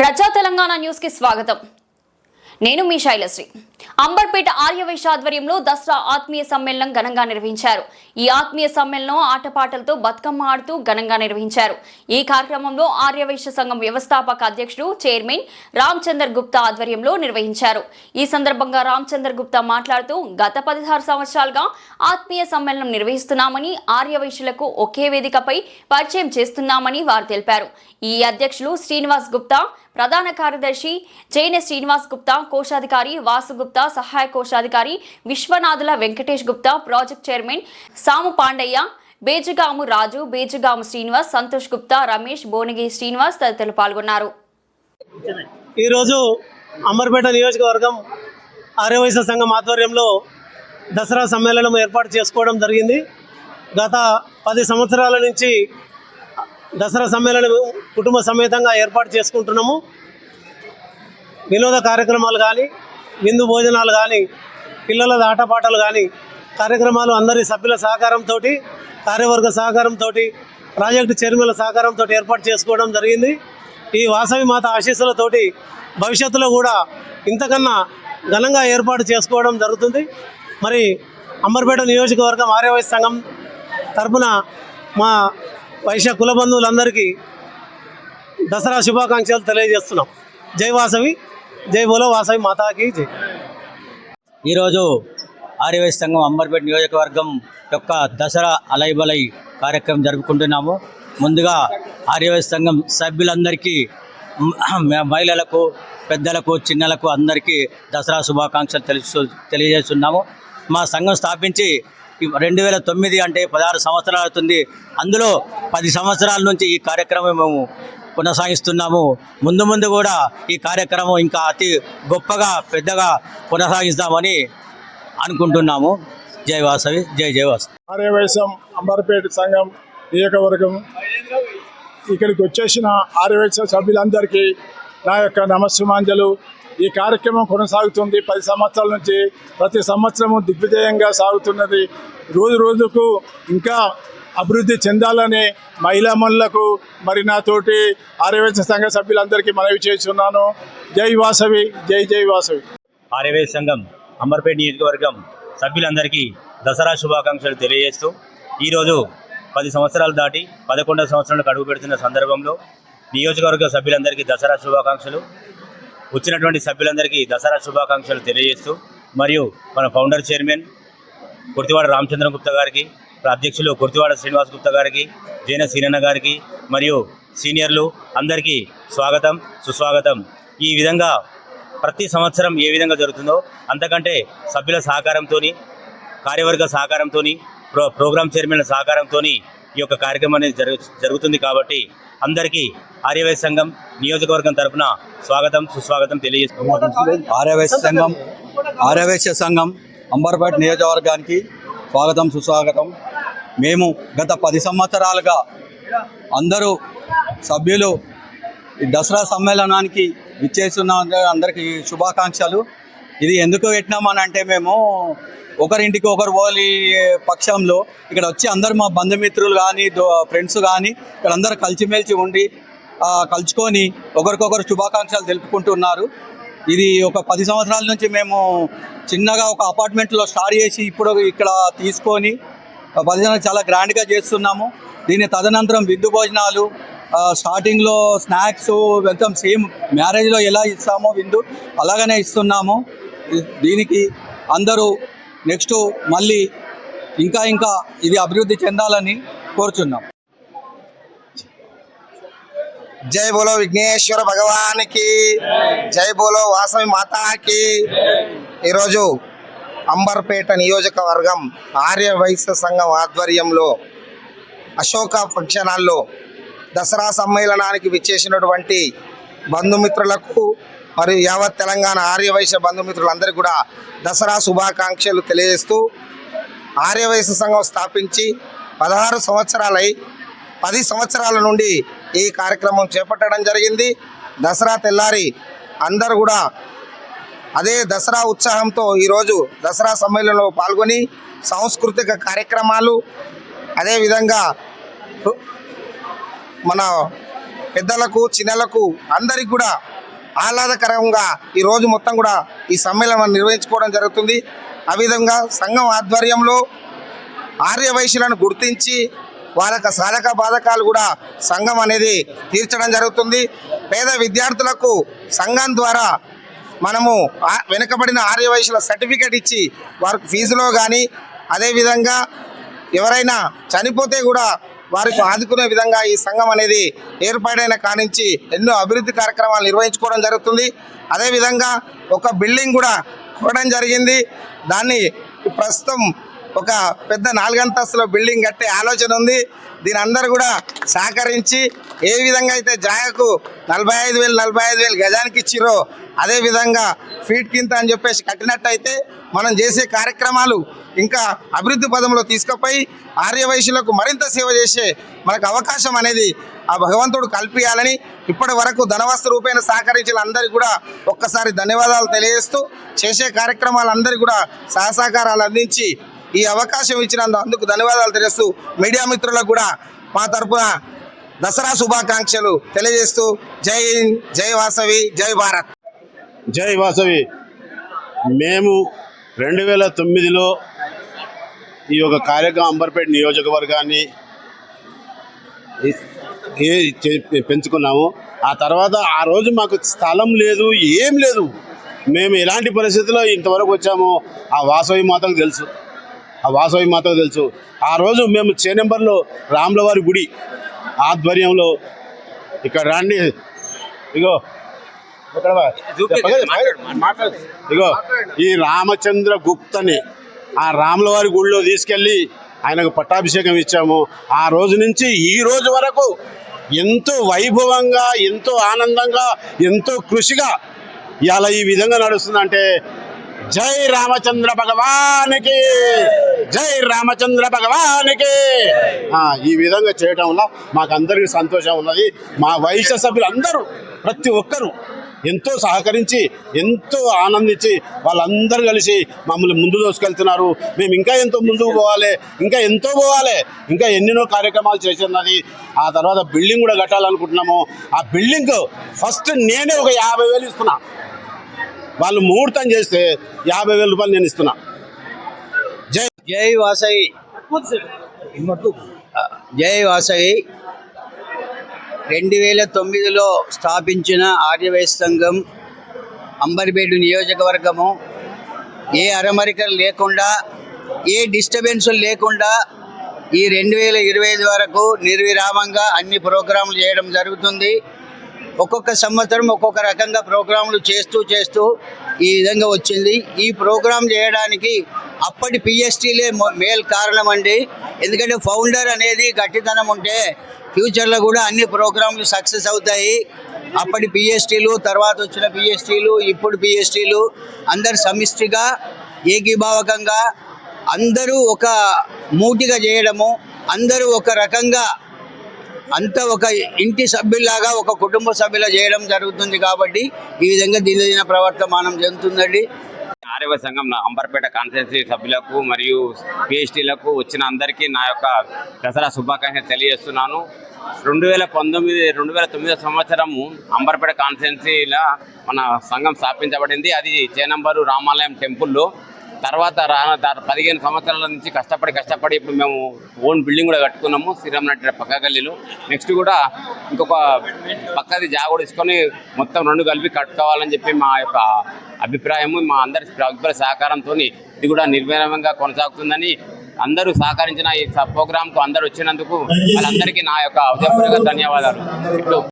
ప్రజా తెలంగాణ న్యూస్కి స్వాగతం. నేను మీ శైలశ్రీ. అంబర్పేట ఆర్యవైశ్య ఆధ్వర్యంలో దసరా ఆత్మీయ సమ్మేళనం ఘనంగా నిర్వహించారు. ఈ ఆత్మీయ సమ్మేళనం ఆటపాటలతో బతుకమ్మ ఆడుతూ ఘనంగా నిర్వహించారు. ఈ కార్యక్రమంలో ఆర్యవైశ్య సంఘం వ్యవస్థాపక అధ్యక్షుడు చైర్మన్ రామచందర్ గుప్తా ఆధ్వర్యంలో నిర్వహించారు. ఈ సందర్భంగా రామచందర్ గుప్తా మాట్లాడుతూ గత పదిహారు సంవత్సరాలుగా ఆత్మీయ సమ్మేళనం నిర్వహిస్తున్నామని ఆర్యవైశ్యులకు ఒకే వేదికపై పరిచయం చేస్తున్నామని వారు తెలిపారు. ఈ అధ్యక్షులు శ్రీనివాస్ గుప్తా ప్రధాన కార్యదర్శి జైన శ్రీనివాస్ గుప్తా కోశాధికారి వాసుగుప్తా సహాయ కోశాధికారి విశ్వనాథుల వెంకటేష్ గుప్తా ప్రాజెక్ట్ చైర్మన్ సాము పాండయ్య బేజుగాము రాజు బేజుగాము శ్రీనివాస్ సంతోష్ గుప్తా రమేష్ భోనగి శ్రీనివాస్ తదితరులు పాల్గొన్నారు. ఈరోజు అమర్పేట నియోజకవర్గం ఆర్యవైశ్య సంఘం ఆధ్వర్యంలో దసరా సమ్మేళనం ఏర్పాటు చేసుకోవడం జరిగింది. గత పది సంవత్సరాల నుంచి దసరా సమ్మేళనం కుటుంబ సమేతంగా ఏర్పాటు చేసుకుంటున్నాము. వినోద కార్యక్రమాలు కానీ విందు భోజనాలు కానీ పిల్లల ఆటపాటలు కానీ కార్యక్రమాలు అందరి సభ్యుల సహకారంతో కార్యవర్గ సహకారంతో ప్రాజెక్టు చైర్మన్ల సహకారంతో ఏర్పాటు చేసుకోవడం జరిగింది. ఈ వాసవి మాత ఆశీస్సులతోటి భవిష్యత్తులో కూడా ఇంతకన్నా ఘనంగా ఏర్పాటు చేసుకోవడం జరుగుతుంది. మరి అంబర్పేట నియోజకవర్గం ఆర్యవైశ్య సంఘం తరపున మా వైశ్య కుల బంధువులందరికీ దసరా శుభాకాంక్షలు తెలియజేస్తున్నాం. జై వాసవి జై బోలో వాసవి మాతాకి జై. ఈరోజు ఆర్యవై సంఘం అంబర్పేట నియోజకవర్గం యొక్క దసరా అలైబలై కార్యక్రమం జరుపుకుంటున్నాము. ముందుగా ఆర్యవై సంఘం సభ్యులందరికీ మహిళలకు పెద్దలకు చిన్నలకు అందరికీ దసరా శుభాకాంక్షలు తెలుసు తెలియజేస్తున్నాము. మా సంఘం స్థాపించి రెండు వేల తొమ్మిది అంటే పదహారు సంవత్సరాలు అవుతుంది. అందులో పది సంవత్సరాల నుంచి ఈ కార్యక్రమం మేము కొనసాగిస్తున్నాము. ముందు ముందు కూడా ఈ కార్యక్రమం ఇంకా అతి గొప్పగా పెద్దగా కొనసాగిస్తామని అనుకుంటున్నాము. జై వాసవి జై జై వాసవి. ఆర్యవైశ్యం అంబర్పేట సంఘం నియోజకవర్గం ఇక్కడికి వచ్చేసిన ఆర్యవైశ్య సభ్యులందరికీ నా యొక్క నమస్సుమాంజలు. ఈ కార్యక్రమం కొనసాగుతుంది. పది సంవత్సరాల నుంచి ప్రతి సంవత్సరము దిగ్విజయంగా సాగుతున్నది. రోజు రోజుకు ఇంకా అభివృద్ధి చెందాలని మహిళా మనులకు మరి నాతోటి ఆర్యవేశ సంఘ సభ్యులందరికీ మనవి చేస్తున్నాను. జై వాసవి జై జై వాసవి. ఆర్యవేశ సంఘం అమర్పేట నియోజకవర్గం సభ్యులందరికీ దసరా శుభాకాంక్షలు తెలియజేస్తూ ఈరోజు పది సంవత్సరాలు దాటి పదకొండవ సంవత్సరాలకు అడుగు పెడుతున్న సందర్భంలో నియోజకవర్గ సభ్యులందరికీ దసరా శుభాకాంక్షలు వచ్చినటువంటి సభ్యులందరికీ దసరా శుభాకాంక్షలు తెలియజేస్తూ మరియు మన ఫౌండర్ చైర్మన్ కుర్తివాడ రామచంద్రగుప్త గారికి అధ్యక్షులు గుర్తివాడ శ్రీనివాస్ గుప్తా గారికి జైన సీనన్న గారికి మరియు సీనియర్లు అందరికీ స్వాగతం సుస్వాగతం. ఈ విధంగా ప్రతి సంవత్సరం ఏ విధంగా జరుగుతుందో అంతకంటే సభ్యుల సహకారంతో కార్యవర్గ సహకారంతో ప్రో ప్రోగ్రామ్ చైర్మన్ల సహకారంతో ఈ యొక్క కార్యక్రమం అనేది జరుగు జరుగుతుంది కాబట్టి అందరికీ ఆర్యవైశ్య సంఘం నియోజకవర్గం తరపున స్వాగతం సుస్వాగతం తెలియజేస్తున్నాం ఆర్యవైశ్య సంఘం ఆర్యవైశ్య సంఘం అంబర్పేట నియోజకవర్గానికి స్వాగతం సుస్వాగతం. మేము గత పది సంవత్సరాలుగా అందరూ సభ్యులు ఈ దసరా సమ్మేళనానికి ఇచ్చేస్తున్న అందరికీ శుభాకాంక్షలు. ఇది ఎందుకు పెట్టినామని అంటే మేము ఒకరింటికి ఒకరు పోలి పక్షంలో ఇక్కడ వచ్చి అందరు మా బంధుమిత్రులు కానీ ఫ్రెండ్స్ కానీ ఇక్కడ అందరూ కలిసిమెలిసి ఉండి కలుసుకొని ఒకరికొకరు శుభాకాంక్షలు తెలుపుకుంటున్నారు. ఇది ఒక పది సంవత్సరాల నుంచి మేము చిన్నగా ఒక అపార్ట్మెంట్లో స్టార్ట్ చేసి ఇప్పుడు ఇక్కడ తీసుకొని ఆ, చాలా గ్రాండ్గా చేస్తున్నాము. దీని తదనంతరం విందు భోజనాలు స్టార్టింగ్లో స్నాక్స్ వెళ్తాం. సేమ్ మ్యారేజ్లో ఎలా ఇస్తామో విందు అలాగనే ఇస్తున్నాము. దీనికి అందరూ నెక్స్ట్ మళ్ళీ ఇంకా ఇంకా ఇది అభివృద్ధి చెందాలని కోరుచున్నాం. జై బోలో విఘ్నేశ్వర భగవానికి జై బోలో వాసవి మాతాకి. ఈరోజు అంబర్పేట నియోజకవర్గం ఆర్య వైశ్య సంఘం ఆధ్వర్యంలో అశోక ఫంక్షన్ హాల్లో దసరా సమ్మేళనానికి విచ్చేసినటువంటి బంధుమిత్రులకు మరియు యావత్ తెలంగాణ ఆర్యవైశ్య బంధుమిత్రులందరికీ కూడా దసరా శుభాకాంక్షలు తెలియజేస్తూ ఆర్యవైశ్య సంఘం స్థాపించి పదహారు సంవత్సరాలై పది సంవత్సరాల నుండి ఈ కార్యక్రమం చేపట్టడం జరిగింది. దసరా తెల్లారి అందరూ కూడా అదే దసరా ఉత్సాహంతో ఈరోజు దసరా సమ్మేళనంలో పాల్గొని సాంస్కృతిక కార్యక్రమాలు అదేవిధంగా మన పెద్దలకు చిన్నలకు అందరికి కూడా ఆహ్లాదకరంగా ఈ రోజు మొత్తం కూడా ఈ సమ్మేళనం నిర్వహించుకోవడం జరుగుతుంది. ఆ విధంగా సంఘం ఆధ్వర్యంలో ఆర్య వైశ్యులను గుర్తించి వాళ్ళకి సాధక బాధకాలు కూడా సంఘం అనేది తీర్చడం జరుగుతుంది. పేద విద్యార్థులకు సంఘం ద్వారా మనము ఆ- వెనుకబడిన ఆర్య సర్టిఫికేట్ ఇచ్చి వారికి ఫీజులో కానీ అదేవిధంగా ఎవరైనా చనిపోతే కూడా వారికి ఆదుకునే విధంగా ఈ సంఘం అనేది ఏర్పాటైన కానించి ఎన్నో అభివృద్ధి కార్యక్రమాలు నిర్వహించుకోవడం జరుగుతుంది. అదేవిధంగా ఒక బిల్డింగ్ కూడా కొనడం జరిగింది. దాన్ని ప్రస్తుతం ఒక పెద్ద నాలుగంతస్తుల బిల్డింగ్ కట్టే ఆలోచన ఉంది. దీని అందరు కూడా సహకరించి ఏ విధంగా అయితే జాగకు నలభై ఐదు వేలు నలభై ఐదు వేలు గజానికి ఇచ్చిరో అదే విధంగా ఫీట్ కింద అని చెప్పేసి కట్టినట్టయితే మనం చేసే కార్యక్రమాలు ఇంకా అభివృద్ధి పదంలో తీసుకుపోయి ఆర్యవయసులకు మరింత సేవ చేసే మనకు అవకాశం అనేది ఆ భగవంతుడు కల్పించాలని ఇప్పటి వరకు ధనవస్తు రూపేణ సహకరించిన అందరికీ కూడా ఒక్కసారి ధన్యవాదాలు తెలియజేస్తూ చేసే కార్యక్రమాలందరికీ కూడా సహసహకారాలు అందించి ఈ అవకాశం ఇచ్చినందు అందుకు ధన్యవాదాలు తెలుస్తూ మీడియా మిత్రులకు కూడా మా తరపున దసరా శుభాకాంక్షలు తెలియజేస్తూ జై హింద్ జై వాసవి జై భారత్. జై వాసవి. మేము రెండు వేల తొమ్మిదిలో ఈ యొక్క కార్యక్రమం అంబర్పేట నియోజకవర్గాన్ని పెంచుకున్నాము. ఆ తర్వాత ఆ రోజు మాకు స్థలం లేదు ఏం లేదు. మేము ఎలాంటి పరిస్థితుల్లో ఇంతవరకు వచ్చామో ఆ వాసవి మాతకు తెలుసు. ఆ వాసవి మాతకు తెలుసు. ఆ రోజు మేము చే నెంబర్లో రాములవారి గుడి ఆధ్వర్యంలో ఇక్కడ రండి. ఇగో. ఇగో ఈ రామచంద్ర గుప్తని ఆ రాములవారి గుడిలో తీసుకెళ్ళి ఆయనకు పట్టాభిషేకం ఇచ్చాము. ఆ రోజు నుంచి ఈ రోజు వరకు ఎంతో వైభవంగా ఎంతో ఆనందంగా ఎంతో కృషిగా ఇవాళ ఈ విధంగా నడుస్తుందంటే జై రామచంద్ర భగవానికి. జై రామచంద్ర భగవానికి. ఈ విధంగా చేయటం వల్ల మాకు అందరికీ సంతోషం ఉన్నది. మా వైశ్య సభ్యులందరూ ప్రతి ఒక్కరూ ఎంతో సహకరించి ఎంతో ఆనందించి వాళ్ళందరూ కలిసి మమ్మల్ని ముందు దోసుకెళ్తున్నారు. మేము ఇంకా ఎంతో ముందుకు పోవాలి ఇంకా ఎంతో పోవాలి ఇంకా ఎన్నెన్నో కార్యక్రమాలు చేస్తున్నది ఆ తర్వాత బిల్డింగ్ కూడా కట్టాలనుకుంటున్నాము. ఆ బిల్డింగ్ ఫస్ట్ నేనే ఒక యాభై వేలు ఇస్తున్నా. వాళ్ళు ముహూర్తం చేస్తే యాభై వేల రూపాయలు నేను ఇస్తున్నా. జై జై వాసవి. జై వాసవి. రెండు వేల తొమ్మిదిలో స్థాపించిన ఆర్యవైశ్య సంఘం నియోజకవర్గము. ఏ అరమరికలు లేకుండా ఏ డిస్టర్బెన్స్ లేకుండా ఈ రెండు వేల ఇరవై ఐదు వరకు నిర్విరామంగా అన్ని ప్రోగ్రాంలు చేయడం జరుగుతుంది. ఒక్కొక్క సంవత్సరం ఒక్కొక్క రకంగా ప్రోగ్రాంలు చేస్తూ చేస్తూ ఈ విధంగా వచ్చింది. ఈ ప్రోగ్రాం చేయడానికి అప్పటి పిఎస్టీలే మేల్ కారణం అండి ఎందుకంటే ఫౌండర్ అనేది గట్టితనం ఉంటే ఫ్యూచర్లో కూడా అన్ని ప్రోగ్రాంలు సక్సెస్ అవుతాయి. అప్పటి పిఎస్టీలు తర్వాత వచ్చిన పిఎస్టీలు ఇప్పుడు పిఎస్టీలు అందరు సమిష్టిగా ఏకీభావకంగా అందరూ ఒక మూటిగా చేయడము అందరూ ఒక రకంగా అంత ఒక ఇంటి సభ్యులాగా ఒక కుటుంబ సభ్యులా చేయడం జరుగుతుంది కాబట్టి ఈ విధంగా దినదిన ప్రవర్తమానం చెందుతుందండి ఆర్యవ సంఘం నా అంబర్పేట కాన్స్టిట్యున్సీ సభ్యులకు మరియు పిహెచ్డీలకు వచ్చిన అందరికీ నా యొక్క దసరా శుభాకాంక్షలు తెలియజేస్తున్నాను. రెండు వేల పంతొమ్మిది రెండు వేల తొమ్మిదో సంవత్సరము అంబర్పేట కాన్స్టిట్యున్సీలో మన సంఘం స్థాపించబడింది. అది చేనంబరు రామాలయం టెంపుల్లో. తర్వాత రాన పదిహేను సంవత్సరాల నుంచి కష్టపడి కష్టపడి ఇప్పుడు మేము ఓన్ బిల్డింగ్ కూడా కట్టుకున్నాము శ్రీరామనగర్ పక్క గల్లీలో. నెక్స్ట్ కూడా ఇంకొక పక్కది జాగ కూడా మొత్తం రెండు కలిపి కట్టుకోవాలని చెప్పి మా యొక్క అభిప్రాయము మా అందరి అభిప్రాయ సహకారంతో ఇది కూడా నిర్విరామంగా కొనసాగుతుందని అందరూ సహకరించిన ఈ ప్రోగ్రాంకు అందరూ వచ్చినందుకు వాళ్ళందరికీ నా యొక్క ఉదయపూర్వక ధన్యవాదాలు. ఇప్పుడు